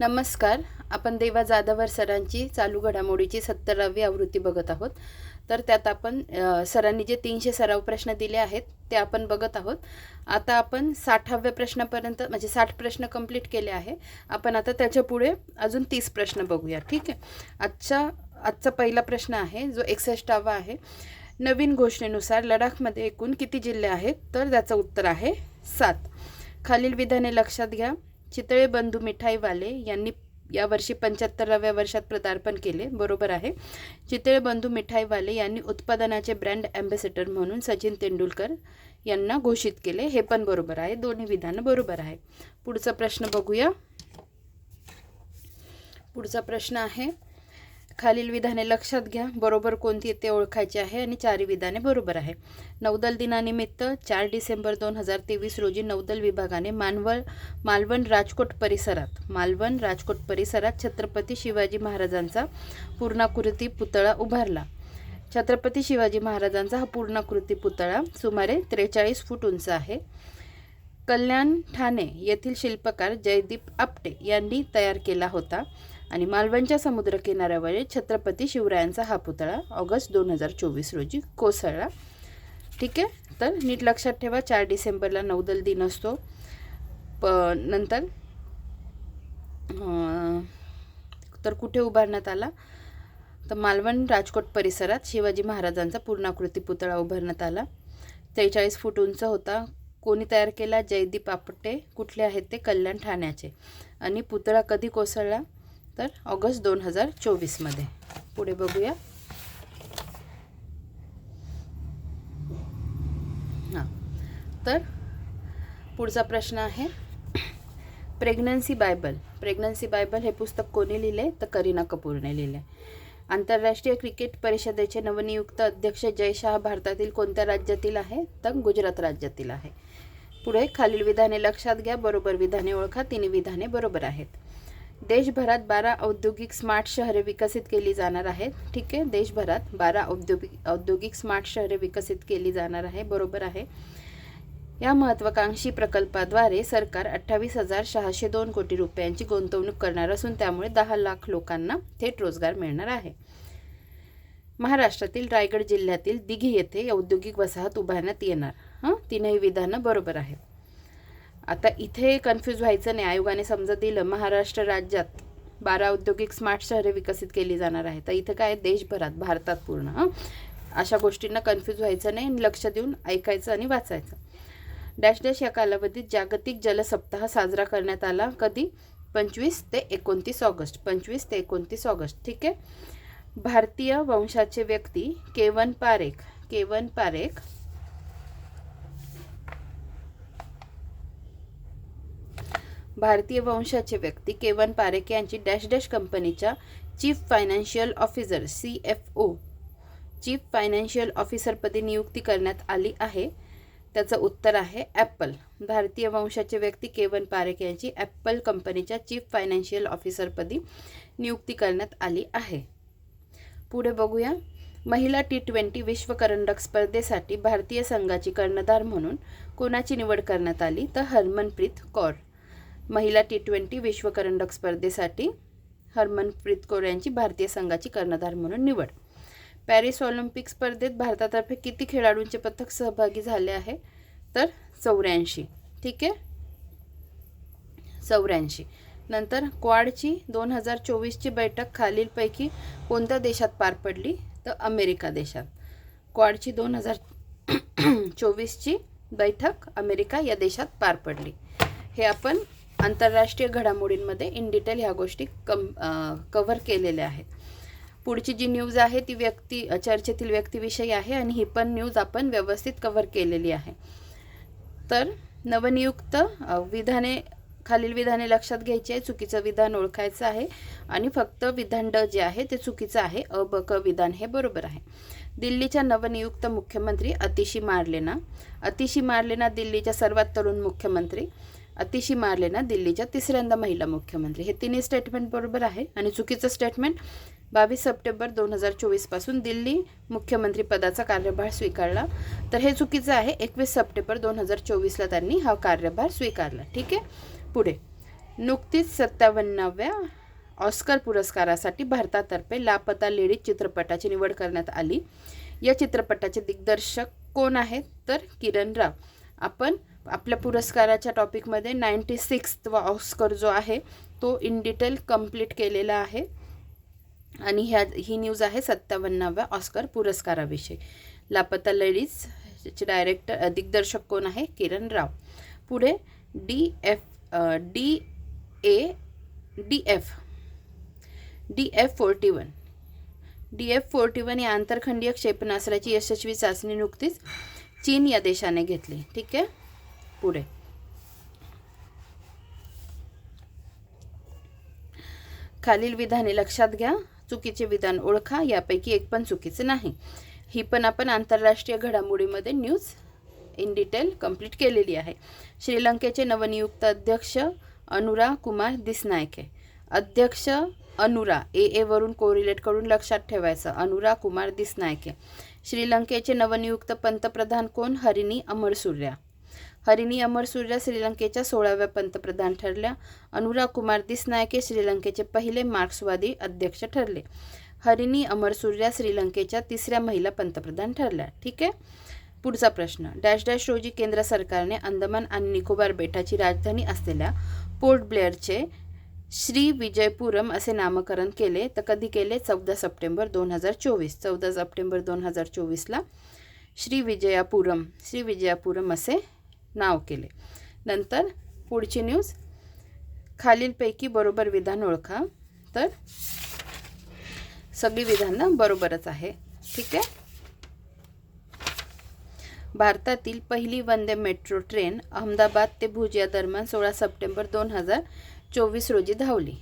नमस्कार. आपण देवा जाधवर सरांची चालू घडामोडीची सत्तरावी आवृत्ती बघत आहोत. तर त्यात आपण सरांनी जे तीनशे सराव प्रश्न दिले आहेत ते आपण बघत आहोत. आता आपण साठाव्या प्रश्नापर्यंत म्हणजे साठ प्रश्न कंप्लीट केले आहे. आपण आता त्याच्या पुढे अजून तीस प्रश्न बघूया ठीक आहे? आजचा आजचा पहिला प्रश्न आहे जो एकसष्टावा आहे. नवीन घोषणेनुसार लडाखमध्ये एकूण किती जिल्हे आहेत? तर त्याचं उत्तर आहे सात. खालील विधाने लक्षात घ्या. चितळे बंधू मिठाईवाले यांनी यावर्षी पंच्याहत्तराव्या वर्षात पदार्पण केले. बरोबर आहे. चितळे बंधू मिठाईवाले यांनी उत्पादनाचे ब्रँड ॲम्बॅसेडर म्हणून सचिन तेंडुलकर यांना घोषित केले. हे पण बरोबर आहे. दोन्ही विधानं बरोबर आहे. पुढचा प्रश्न बघूया. पुढचा प्रश्न आहे खालील विधाने लक्षात घ्या. बरोबर कोणती ते ओळखायचे आहे आणि चारही विधाने बरोबर आहे. नौदल दिनानिमित्त चार डिसेंबर दोन हजार तेवीस रोजी नौदल विभागाने मानवळ मालवण राजकोट परिसरात मालवण राजकोट परिसरात छत्रपती शिवाजी महाराजांचा पूर्णाकृती पुतळा उभारला. छत्रपती शिवाजी महाराजांचा हा पूर्णाकृती पुतळा सुमारे त्रेचाळीस फूट उंच आहे. कल्याण ठाणे येथील शिल्पकार जयदीप आपटे यांनी तयार केला होता. आणि मालवणच्या समुद्रकिनाऱ्यावर छत्रपती शिवरायांचा हा पुतळा ऑगस्ट दोन हजार चोवीस रोजी कोसळला. ठीक आहे? तर नीट लक्षात ठेवा चार डिसेंबरला नौदल दिन असतो. प नंतर तर कुठे उभारण्यात आला? तर मालवण राजकोट परिसरात शिवाजी महाराजांचा पूर्णाकृती पुतळा उभारण्यात आला. त्रेचाळीस फूट उंच होता. कोणी तयार केला? जयदीप आपटे. कुठले आहेत ते? कल्याण ठाण्याचे. आणि पुतळा कधी कोसळला? तर ऑगस्ट दोन हजार चोवीसमध्ये. पुढे बघूया. हां. तर पुढचा प्रश्न आहे. Pregnancy Bible. प्रेग्नन्सी बायबल हे पुस्तक कोणी लिहिले? तर करीना कपूरने लिहिले. आंतरराष्ट्रीय क्रिकेट परिषदेचे नवनियुक्त अध्यक्ष जय शाह भारतातील कोणत्या राज्यातील आहे? तर गुजरात राज्यातील आहे. पुढे खालील विधाने लक्षात घ्या. बरोबर विधाने ओळखा. तिन्ही विधाने बरोबर आहेत. देशभरात बारा औद्योगिक स्मार्ट शहरे विकसित केली जाणार आहेत. ठीक आहे? देशभरात बारा औद्योगिक औद्योगिक स्मार्ट शहरे विकसित केली जाणार आहे. बरोबर आहे. या महत्त्वाकांक्षी प्रकल्पाद्वारे सरकार अठ्ठावीस हजार सहाशे दोन कोटी रुपयांची गुंतवणूक करणार असून त्यामुळे दहा लाख लोकांना थेट रोजगार मिळणार आहे. महाराष्ट्रातील रायगड जिल्ह्यातील दिघी येथे औद्योगिक वसाहत उभारण्यात येणार. हां? तीनही विधानं बरोबर आहेत. आता इथे कन्फ्यूज व्हायचं नाही. आयोगाने समजा दिलं महाराष्ट्र राज्यात बारा औद्योगिक स्मार्ट शहरे विकसित केली जाणार आहे तर इथं काय? आहे? देशभरात भारतात पूर्ण अशा गोष्टींना कन्फ्यूज व्हायचं नाही आणि लक्ष देऊन ऐकायचं आणि वाचायचं. डॅश डॅश या कालावधीत जागतिक जल सप्ताह साजरा करण्यात आला कधी? पंचवीस ते एकोणतीस ऑगस्ट. पंचवीस ते एकोणतीस ऑगस्ट. ठीक आहे? भारतीय वंशाचे व्यक्ती केवन पारेख. केवन पारेख भारतीय वंशाचे व्यक्ती केवन पारेख यांची डॅश डॅश कंपनीच्या chief financial officer C F O. Chief financial ऑफिसरपदी नियुक्ती करण्यात आली आहे. त्याचं उत्तर आहे ॲपल. भारतीय वंशाचे व्यक्ती केवन पारेख यांची ॲपल कंपनीच्या चीफ फायनान्शियल ऑफिसरपदी नियुक्ती करण्यात आली आहे. पुढे बघूया. महिला टी ट्वेंटी विश्व करंडक स्पर्धेसाठी भारतीय संघाची कर्णधार म्हणून कोणाची निवड करण्यात आली? तर हरमनप्रीत कौर. महिला टी ट्वेंटी विश्वकरंडक स्पर्धेसाठी हरमनप्रीत कौर यांची भारतीय संघाची कर्णधार म्हणून निवड. पॅरिस ऑलिम्पिक स्पर्धेत भारतातर्फे किती खेळाडूंचे पथक सहभागी झाले आहे? तर चौऱ्याऐंशी. ठीक आहे? चौऱ्याऐंशी. नंतर क्वाडची दोन हजार चोवीसची बैठक खालीलपैकी कोणत्या देशात पार पडली? तर अमेरिका देशात. क्वाडची दोन हजार चोवीसची बैठक अमेरिका या देशात पार पडली. हे आपण आंतरराष्ट्रीय घडामोडींमध्ये इन डिटेल ह्या गोष्टी कम कव्हर केलेल्या आहेत. पुढची जी न्यूज आहे ती व्यक्ती चर्चेतील व्यक्तीविषयी आहे आणि ही पण न्यूज आपण व्यवस्थित कव्हर केलेली आहे. तर नवनियुक्त विधाने खालील विधाने लक्षात घ्यायची आहे चुकीचं विधान ओळखायचं आहे आणि फक्त विधान ड जे आहे ते चुकीचं आहे अ ब क विधान हे बरोबर आहे. दिल्लीच्या नवनियुक्त मुख्यमंत्री अतिशी मार्लेना. अतिशी मार्लेना दिल्लीच्या सर्वात तरुण मुख्यमंत्री. अतिशी मार्लेना दिल्लीच्या तिसऱ्यांदा महिला मुख्यमंत्री. हे तिन्ही स्टेटमेंट बरोबर आहे. आणि चुकीचं स्टेटमेंट बावीस सप्टेंबर दोन हजार चोवीसपासून दिल्ली मुख्यमंत्री पदाचा कार्यभार स्वीकारला. तर हे चुकीचं आहे. एकवीस सप्टेंबर दोन हजार चोवीसला त्यांनी हा कार्यभार स्वीकारला. ठीक आहे? पुढे. नुकतीच सत्तावन्नाव्या ऑस्कर पुरस्कारासाठी भारतातर्फे लापता लेडीज चित्रपटाची निवड करण्यात आली. या चित्रपटाचे दिग्दर्शक कोण आहेत? तर किरण राव. आपण आपल्या पुरस्काराच्या टॉपिकमध्ये नाईंटी सिक्स्थ ऑस्कर जो आहे तो इन डिटेल कंप्लीट केलेला आहे. आणि ह्या ही न्यूज आहे सत्तावन्नाव्या ऑस्कर पुरस्काराविषयी. लापता लेडीज चे डायरेक्टर दिग्दर्शक कोण आहे? किरण राव. पुढे D F D A D F D F forty one. D F forty one या आंतरखंडीय क्षेपणास्त्राची यशस्वी चाचणी नुकतीच चीन या देशाने घेतली. ठीक आहे? पुढे. खालील विधाने लक्षात घ्या. चुकीचे विधान ओळखा यापैकी एक पण चुकीचे नाही. ही पण आपण आंतरराष्ट्रीय घडामोडीमध्ये न्यूज इन डिटेल कंप्लीट केलेली आहे. श्रीलंकेचे नवनियुक्त अध्यक्ष अनुरा कुमार दिसनायके. अध्यक्ष अनुरा ए एवरून कोरिलेट करून लक्षात ठेवायचं. अनुरा कुमार दिसनायके. श्रीलंकेचे नवनियुक्त पंतप्रधान कोण? हरिणी अमरसूर्या. हरिणी अमरसूर्या श्रीलंकेच्या सोळाव्या पंतप्रधान ठरल्या. अनुरा कुमार दिसनायके श्रीलंकेचे पहिले मार्क्सवादी अध्यक्ष ठरले. हरिणी अमरसूर्या श्रीलंकेच्या तिसऱ्या महिला पंतप्रधान ठरल्या. ठीक आहे? पुढचा प्रश्न. डॅश डॅश रोजी केंद्र सरकारने अंदमान आणि निकोबार बेटाची राजधानी असलेल्या पोर्ट ब्लेअरचे श्री विजयपुरम असे नामकरण केले तर कधी केले? चौदा सप्टेंबर दोन हजार चोवीस. चौदा सप्टेंबर दोन हजार चोवीसला श्री विजयापुरम श्री विजयापुरम असे नाव केले. नंतर पुढची न्यूज खालीलपैकी बरोबर विधान ओळखा. तर सगळी विधानं बरोबरच आहे. ठीक आहे? भारतातील पहिली वंदे मेट्रो ट्रेन अहमदाबाद ते भुज या दरम्यान सोळा सप्टेंबर दोन हजार चोवीस रोजी धावली.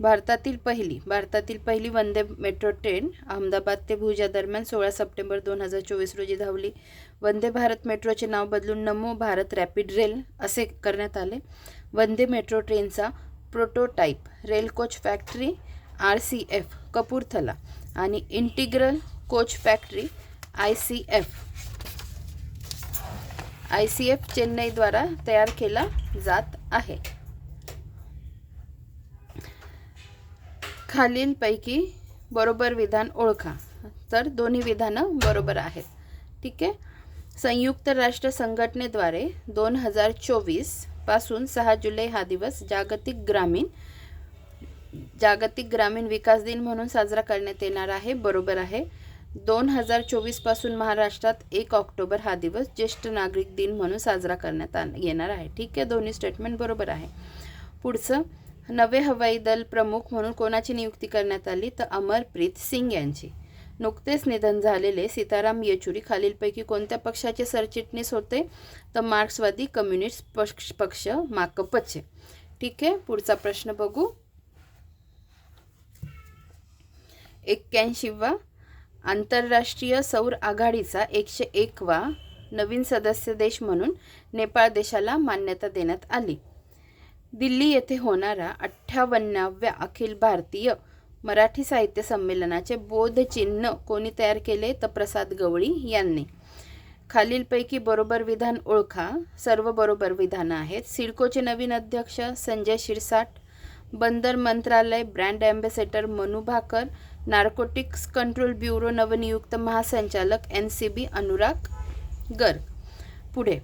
भारतातील पहिली भारतातील पहिली वंदे मेट्रो ट्रेन अहमदाबाद ते भुज या दरम्यान सोळा सप्टेंबर दोन हजार चोवीस रोजी धावली. वंदे भारत मेट्रोचे नाव बदलून नमो भारत रॅपिड रेल असे करण्यात आले. वंदे मेट्रो ट्रेनचा prototype rail coach factory R C F Kapurthala आणि integral coach factory I C F I C F चेन्नईद्वारा तयार केला जात आहे. खालीलपैकी बरोबर विधान ओळखा. तर दोन्ही विधानं बरोबर आहेत. ठीक आहे? संयुक्त राष्ट्र संघटनेद्वारे दोन हजार चोवीसपासून सहा जुलै हा दिवस जागतिक ग्रामीण जागतिक ग्रामीण विकास दिन म्हणून साजरा करण्यात येणार आहे. बरोबर आहे. दोन हजार चोवीसपासून महाराष्ट्रात एक ऑक्टोबर हा दिवस ज्येष्ठ नागरिक दिन म्हणून साजरा करण्यात आ येणार आहे. ठीक आहे? दोन्ही स्टेटमेंट बरोबर आहे. पुढचं नवे हवाई दल प्रमुख म्हणून कोणाची नियुक्ती करण्यात आली? तर अमरप्रीत सिंग यांची. नुकतेच निधन झालेले सीताराम येचुरी खालीलपैकी कोणत्या पक्षाचे सरचिटणीस होते? तर मार्क्सवादी कम्युनिस्ट पक्ष पक्ष माकपचे. ठीक आहे पुढचा प्रश्न बघू. एक्क्याऐंशीवा. आंतरराष्ट्रीय सौर आघाडीचा एकशे एकवा नवीन सदस्य देश म्हणून नेपाळ देशाला मान्यता देण्यात आली. दिल्ली येथे होणारा अठ्ठावन्नाव्या अखिल भारतीय मराठी साहित्य संमेलनाचे बोधचिन्ह कोणी तयार केले? तर प्रसाद गवळी यांनी. खालीलपैकी बरोबर विधान ओळखा. सर्व बरोबर विधानं आहेत. सिडकोचे नवीन अध्यक्ष संजय शिरसाट बंदर मंत्रालय brand ambassador Manu Bhaker narcotics control bureau नवनियुक्त महासंचालक N C B Anurag Garg. पुढे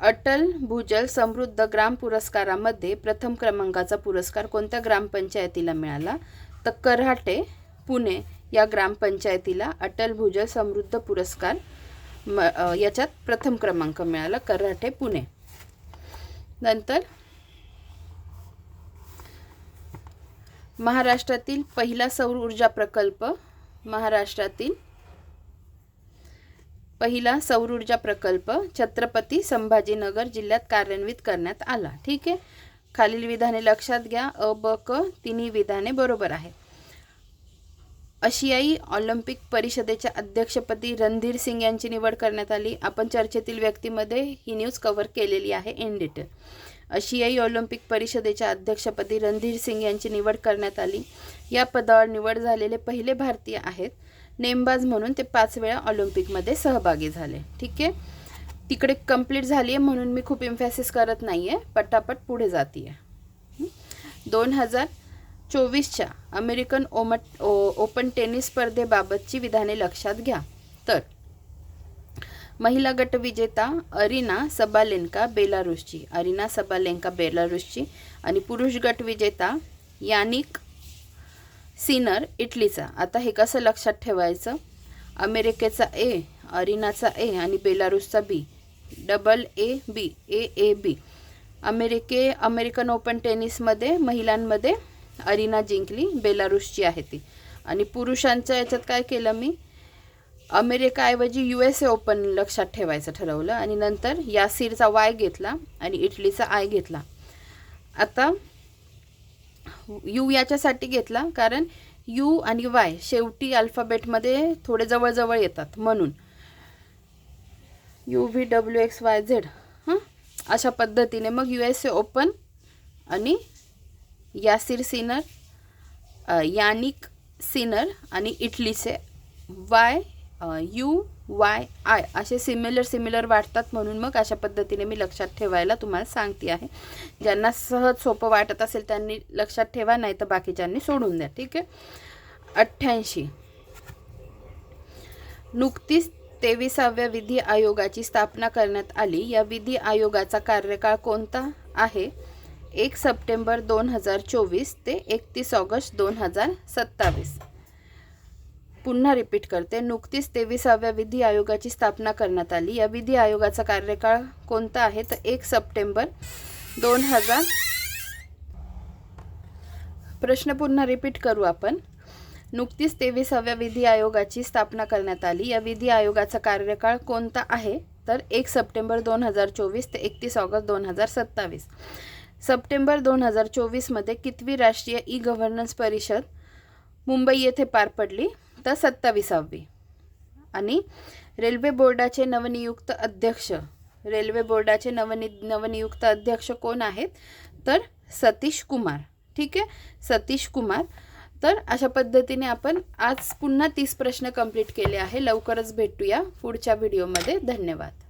अटल भूजल समृद्ध ग्राम पुरस्कारामध्ये प्रथम क्रमांकाचा पुरस्कार कोणत्या ग्रामपंचायतीला मिळाला? तर कराटे पुणे या ग्रामपंचायतीला अटल भूजल समृद्ध पुरस्कार म याच्यात प्रथम क्रमांक मिळाला कराटे पुणे. नंतर महाराष्ट्रातील पहिला सौर ऊर्जा प्रकल्प महाराष्ट्रातील पहिला सौर ऊर्जा प्रकल्प छत्रपती संभाजीनगर जिल्ह्यात कार्यान्वित करण्यात आला. ठीक आहे? खालील विधाने लक्षात घ्या. अ ब क तिन्ही विधाने बरोबर आहेत. आशियाई ऑलिम्पिक परिषदेच्या अध्यक्षपदी रणधीर सिंग यांची निवड करण्यात आली. आपण चर्चेतील व्यक्तीमध्ये ही न्यूज कव्हर केलेली आहे इन डिटेल. आशियाई ऑलिम्पिक परिषदेच्या अध्यक्षपदी रणधीर सिंग यांची निवड करण्यात आली. या पदावर निवड झालेले पहिले भारतीय आहेत. नेमबाज म्हणून ते पाच वेळा ऑलिम्पिकमध्ये सहभागी झाले. ठीक आहे? तिकडे कंप्लीट झाली आहे म्हणून मी खूप इम्फॅसिस करत नाही आहे पटापट पुढे जाते आहे दोन हजार चोवीसच्या अमेरिकन ओमट ओ ओपन टेनिस स्पर्धेबाबतची विधाने लक्षात घ्या. तर महिला गट विजेता अरिना सबालेंका बेलारुसची अरिना सबालेंका बेलारुसची आणि पुरुष गट विजेता यानिक सिनर इटलीचा. आता हे कसं लक्षात ठेवायचं? अमेरिकेचा ए अरिनाचा ए आणि बेलारूसचा बी. Double A B. A A B. अमेरिके अमेरिकन ओपन टेनिसमध्ये महिलांमध्ये अरिना जिंकली बेलारूसची आहे ती. आणि पुरुषांच्या याच्यात काय केलं मी? अमेरिकाऐवजी यू एस ए ओपन लक्षात ठेवायचं ठरवलं आणि नंतर यासीरचा वाय घेतला आणि इटलीचा आय घेतला. आता यू याच्यासाठी घेतला कारण यू आणि वाय शेवटी अल्फाबेटमध्ये थोडे जवळजवळ येतात म्हणून. U V W X Y Z हां? अशा पद्धतीने. मग यू एस ए ओपन आणि यासिर सिनर यानिक सिनर आणि इटलीचे वाय यू वाय आय असे सिमिलर सिमिलर वाटतात म्हणून मग अशा पद्धतीने मी लक्षात ठेवायला तुम्हाला सांगते आहे. ज्यांना सहज सोपं वाटत असेल त्यांनी लक्षात ठेवा नाही तर बाकीच्यांनी सोडून द्या. ठीक आहे? अठ्ठ्याऐंशी. नुकतीच तेविसाव्या विधी आयोगाची स्थापना करण्यात आली. या विधी आयोगाचा कार्यकाळ कोणता आहे? एक सप्टेंबर दोन हजार चोवीस ते एकतीस ऑगस्ट दोन हजार सत्तावीस. पुन्हा रिपीट करते. नुकतीच तेविसाव्या विधी आयोगाची स्थापना करण्यात आली. या विधी आयोगाचा कार्यकाळ कोणता आहे? तर एक सप्टेंबर दोन हजार प्रश्न पुन्हा रिपीट करू आपण. नुकतीच तेविसाव्या विधी आयोगाची स्थापना करण्यात आली. या विधी आयोगाचा कार्यकाळ कोणता आहे? तर एक सप्टेंबर दोन हजार चोवीस ते एकतीस ऑगस्ट दोन हजार सत्तावीस. सप्टेंबर दोन हजार चोवीसमध्ये कितवी राष्ट्रीय ई गव्हर्नन्स परिषद मुंबई येथे पार पडली? तर सत्तावीसावी. आणि रेल्वे बोर्डाचे नवनियुक्त अध्यक्ष रेल्वे बोर्डाचे नवनि नवनियुक्त अध्यक्ष कोण आहेत? तर सतीश कुमार. ठीक आहे? सतीश कुमार. तर अशा पद्धतीने आपण आज पुन्हा तीस प्रश्न कंप्लीट केले आहे. लवकरच भेटूया पुढच्या व्हिडिओमध्ये धन्यवाद.